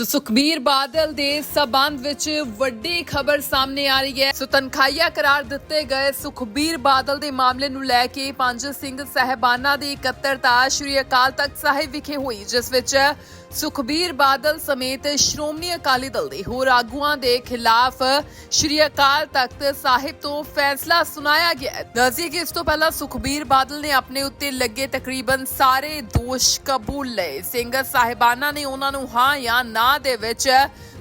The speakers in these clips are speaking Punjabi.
ਸੋ ਸੁਖਬੀਰ ਬਾਦਲ ਦੇ ਸਬੰਧ ਵਿੱਚ ਵੱਡੀ ਖਬਰ ਸਾਹਮਣੇ ਆ ਰਹੀ ਹੈ। ਸੋ ਤਨਖਾਹੀਆ ਕਰਾਰ ਦਿੱਤੇ ਗਏ ਸੁਖਬੀਰ ਬਾਦਲ ਦੇ ਮਾਮਲੇ ਨੂੰ ਲੈ ਕੇ ਪੰਜ ਸਿੰਘ ਸਹਿਬਾਨਾਂ ਦੀ ਇਕੱਤਰਤਾ ਸ਼੍ਰੀ ਅਕਾਲ ਤਖਤ ਸਾਹਿਬ ਵਿਖੇ ਹੋਈ, ਜਿਸ ਵਿੱਚ ਸੁਖਬੀਰ ਬਾਦਲ ਸਮੇਤ ਸ਼੍ਰੋਮਣੀ ਅਕਾਲੀ ਦਲ ਦੇ ਹੋਰ ਆਗੂਆਂ ਦੇ ਖਿਲਾਫ ਸ਼੍ਰੀ ਅਕਾਲ ਤਖਤ ਸਾਹਿਬ ਤੋਂ ਫੈਸਲਾ ਸੁਣਾਇਆ ਗਿਆ ਹੈ। ਕਿ ਇਸ ਤੋਂ ਪਹਿਲਾਂ ਸੁਖਬੀਰ ਬਾਦਲ ਨੇ ਆਪਣੇ ਉੱਤੇ ਲੱਗੇ ਤਕਰੀਬਨ ਸਾਰੇ ਦੋਸ਼ ਕਬੂਲ ਲਏ। ਸਿੰਘ ਸਾਹਿਬਾਨਾਂ ਨੇ ਉਹਨਾਂ ਨੂੰ ਹਾਂ ਜਾਂ ਨਾ ਦੇ ਵਿੱਚ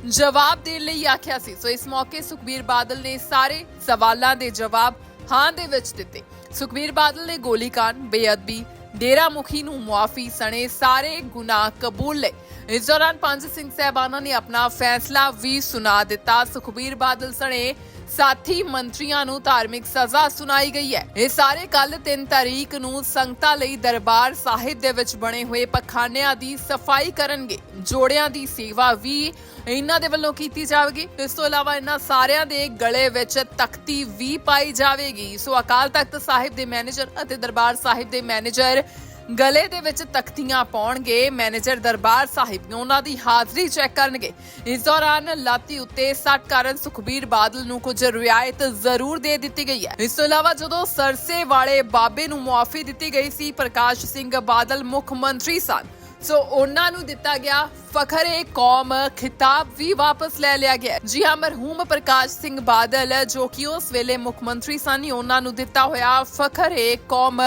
ਜਵਾਬ ਦੇਣ ਲਈ ਆਖਿਆ ਸੀ। ਸੋ ਇਸ ਮੌਕੇ ਸੁਖਬੀਰ ਬਾਦਲ ਨੇ ਸਾਰੇ ਸਵਾਲਾਂ ਦੇ ਜਵਾਬ ਹਾਂ ਦੇ ਵਿੱਚ ਦਿੱਤੇ। ਸੁਖਬੀਰ ਬਾਦਲ ਨੇ ਗੋਲੀकांड ਬੇਅਦਬੀ ਡੇਰਾ ਮੁਖੀ ਨੂੰ ਮੁਆਫੀ ਸਣੇ ਸਾਰੇ ਗੁਨਾਹ ਕਬੂਲ ਲਏ। ਇਸ ਦੌਰਾਨ ਪੰਜ ਸਿੰਘ ਸਹਿਬਾਨਾਂ ਨੇ ਆਪਣਾ ਫੈਸਲਾ ਵੀ ਸੁਣਾ ਦਿੱਤਾ। ਸੁਖਬੀਰ ਬਾਦਲ ਸਣੇ ਸਾਥੀ ਮੰਤਰੀਆਂ ਨੂੰ ਧਾਰਮਿਕ ਸਜ਼ਾ ਸੁਣਾਈ ਗਈ ਹੈ। ਇਹ ਸਾਰੇ ਕੱਲ 3 ਤਾਰੀਖ ਨੂੰ ਸੰਗਤਾਂ ਲਈ ਦਰਬਾਰ ਸਾਹਿਬ ਦੇ ਵਿੱਚ ਬਣੇ ਹੋਏ ਪਖਾਨਿਆਂ ਦੀ ਸਫ਼ਾਈ ਕਰਨਗੇ। ਜੋੜਿਆਂ ਦੀ ਸੇਵਾ ਵੀ ਇਹਨਾਂ ਦੇ ਵੱਲੋਂ ਕੀਤੀ ਜਾਵੇਗੀ। ਇਸ ਤੋਂ ਇਲਾਵਾ ਇਹਨਾਂ ਸਾਰਿਆਂ ਦੇ ਗਲੇ ਵਿੱਚ ਤਖਤੀ ਵੀ ਪਾਈ ਜਾਵੇਗੀ। ਸੋ ਅਕਾਲ ਤਖਤ ਸਾਹਿਬ ਦੇ ਮੈਨੇਜਰ ਅਤੇ ਦਰਬਾਰ ਸਾਹਿਬ ਦੇ ਮੈਨੇਜਰ ਗਲੇ ਦੇ ਵਿੱਚ ਤਖਤੀਆਂ ਪਾਉਣਗੇ, ਮੈਨੇਜਰ ਦਰਬਾਰ ਸਾਹਿਬ ਉਹਨਾਂ ਦੀ ਹਾਜ਼ਰੀ ਚੈੱਕ ਕਰਨਗੇ। ਇਸ ਦੌਰਾਨ ਲਾਤੀ ਉੱਤੇ ਸੱਟ ਕਾਰਨ ਸੁਖਬੀਰ ਬਾਦਲ ਨੂੰ ਕੁਝ ਰਿਆਇਤ ਜ਼ਰੂਰ ਦੇ ਦਿੱਤੀ ਗਈ ਹੈ। ਇਸ ਤੋਂ ਇਲਾਵਾ ਜਦੋਂ ਸਰਸੇ ਵਾਲੇ ਬਾਬੇ ਨੂੰ ਮੁਆਫੀ ਦਿੱਤੀ ਗਈ ਸੀ, ਪ੍ਰਕਾਸ਼ ਸਿੰਘ ਬਾਦਲ ਮੁੱਖ ਮੰਤਰੀ ਸਨ। ਸੋ ਉਹਨਾਂ ਨੂੰ ਦਿੱਤਾ ਗਿਆ ਫਖਰੇ ਕੌਮ ਖਿਤਾਬ ਵੀ ਵਾਪਸ ਲੈ ਲਿਆ ਗਿਆ ਜੀ ਹਾਂ, ਮਰਹੂਮ ਪ੍ਰਕਾਸ਼ ਸਿੰਘ ਬਾਦਲ ਜੋ ਕਿ ਉਸ ਵੇਲੇ ਮੁੱਖ ਮੰਤਰੀ ਸਨ ਉਹਨਾਂ ਨੂੰ ਦਿੱਤਾ ਹੋਇਆ ਫਖਰੇ ਕੌਮ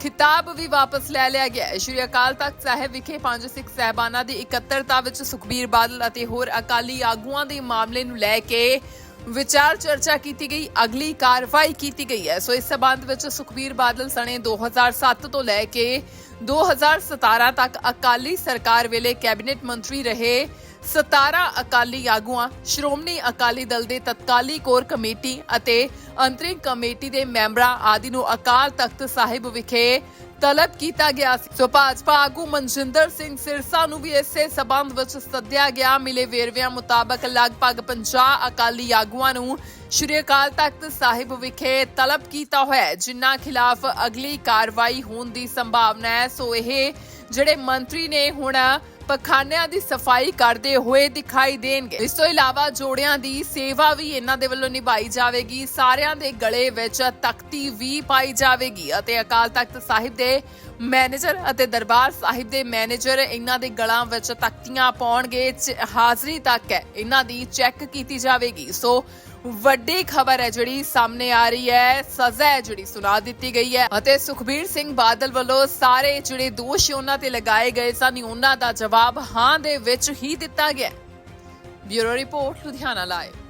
ਖਿਤਾਬ ਵੀ ਵਾਪਸ ਲੈ ਲਿਆ ਗਿਆ ਹੈ। ਸ਼੍ਰੀ ਅਕਾਲ ਤਖਤ ਸਾਹਿਬ ਵਿਖੇ ਪੰਜ ਸਿੱਖ ਸਹਿਬਾਨਾਂ ਦੀ ਇਕੱਤਰਤਾ ਵਿੱਚ ਸੁਖਬੀਰ ਬਾਦਲ ਅਤੇ ਹੋਰ ਅਕਾਲੀ ਆਗੂਆਂ ਦੇ ਮਾਮਲੇ ਨੂੰ ਲੈ ਕੇ ਵਿਚਾਰ ਚਰਚਾ ਕੀਤੀ ਗਈ। ਅਗਲੀ ਕਾਰਵਾਈ ਕੀਤੀ ਗਈ ਹੈ। ਸੋ ਇਸ ਸਬੰਧ ਵਿੱਚ ਸੁਖਬੀਰ ਬਾਦਲ ਸਣੇ 2007 ਤੋਂ ਲੈ ਕੇ 2017 ਤੱਕ ਅਕਾਲੀ ਸਰਕਾਰ ਵੇਲੇ ਕੈਬਨਿਟ ਮੰਤਰੀ ਰਹੇ। 17 ਅਕਾਲੀ ਆਗੂਆਂ, ਸ਼੍ਰੋਮਣੀ ਅਕਾਲੀ ਦਲ ਦੇ ਤਤਕਾਲੀ ਕੋਰ ਕਮੇਟੀ ਅਤੇ ਅੰਤਰਿਮ ਕਮੇਟੀ ਦੇ ਮੈਂਬਰਾਂ ਆਦਿ ਨੂੰ ਅਕਾਲ ਤਖਤ ਸਾਹਿਬ ਵਿਖੇ ਤਲਬ ਕੀਤਾ ਗਿਆ ਸੀ। ਸੋ ਭਾਜਪਾ ਆਗੂ ਮਨਜਿੰਦਰ ਸਿੰਘ ਸਿਰਸਾ ਨੂੰ ਵੀ ਇਸੇ ਸਬੰਧ ਵਿੱਚ ਸੱਦਿਆ ਗਿਆ। ਮਿਲੇ ਵੇਰਵਿਆਂ ਮੁਤਾਬਕ ਲਗਭਗ 50 ਅਕਾਲੀ ਆਗੂਆਂ ਨੂੰ ਸ਼੍ਰੀ ਅਕਾਲ ਤਖਤ ਸਾਹਿਬ ਵਿਖੇ ਤਲਬ ਕੀਤਾ ਹੋਇਆ ਜਿਨ੍ਹਾਂ ਖਿਲਾਫ ਅਗਲੀ ਕਾਰਵਾਈ ਹੋਣ ਦੀ ਸੰਭਾਵਨਾ ਹੈ। ਸੋ ਇਹ ਜਿਹੜੇ ਮੰਤਰੀ ਨੇ ਹੁਣ ਪਖਾਨਿਆਂ ਦੀ ਸਫ਼ਾਈ ਕਰਦੇ ਹੋਏ ਦਿਖਾਈ ਦੇਣਗੇ। ਇਸ ਤੋਂ ਇਲਾਵਾ ਜੋੜਿਆਂ ਦੀ ਸੇਵਾ ਵੀ ਇਹਨਾਂ ਦੇ ਵੱਲੋਂ ਨਿਭਾਈ ਜਾਵੇਗੀ। ਸਾਰਿਆਂ ਦੇ ਗਲੇ ਵਿੱਚ ਤਖਤੀ ਵੀ ਪਾਈ ਜਾਵੇਗੀ ਅਤੇ ਅਕਾਲ ਤਖਤ ਸਾਹਿਬ ਦੇ ਮੈਨੇਜਰ ਅਤੇ ਦਰਬਾਰ ਸਾਹਿਬ ਦੇ ਮੈਨੇਜਰ ਇਹਨਾਂ ਦੇ ਗਲਾਂ ਵਿੱਚ ਤਖਤੀਆਂ ਪਾਉਣਗੇ ਹਾਜ਼ਰੀ ਤੱਕ ਹੈ। ਇਹਨਾਂ ਦੀ ਚੈੱਕ ਕੀਤੀ ਜਾਵੇਗੀ। ਸੋ ਵੱਡੀ ਖਬਰ ਹੈ ਜਿਹੜੀ ਸਾਹਮਣੇ ਆ ਰਹੀ ਹੈ, ਸਜ਼ਾ ਹੈ ਜਿਹੜੀ ਸੁਣਾ ਦਿੱਤੀ ਗਈ ਹੈ ਅਤੇ ਸੁਖਬੀਰ ਸਿੰਘ ਬਾਦਲ ਵੱਲੋਂ ਸਾਰੇ ਜਿਹੜੇ ਦੋਸ਼ ਉਹਨਾਂ ਤੇ ਲਗਾਏ ਗਏ ਸਨ, ਉਹਨਾਂ ਦਾ ਜਵਾਬ ਹਾਂ ਦੇ ਵਿੱਚ ਹੀ ਦਿੱਤਾ ਗਿਆ ਬਿਊਰੋ ਰਿਪੋਰਟ, ਲੁਧਿਆਣਾ ਲਾਈਵ।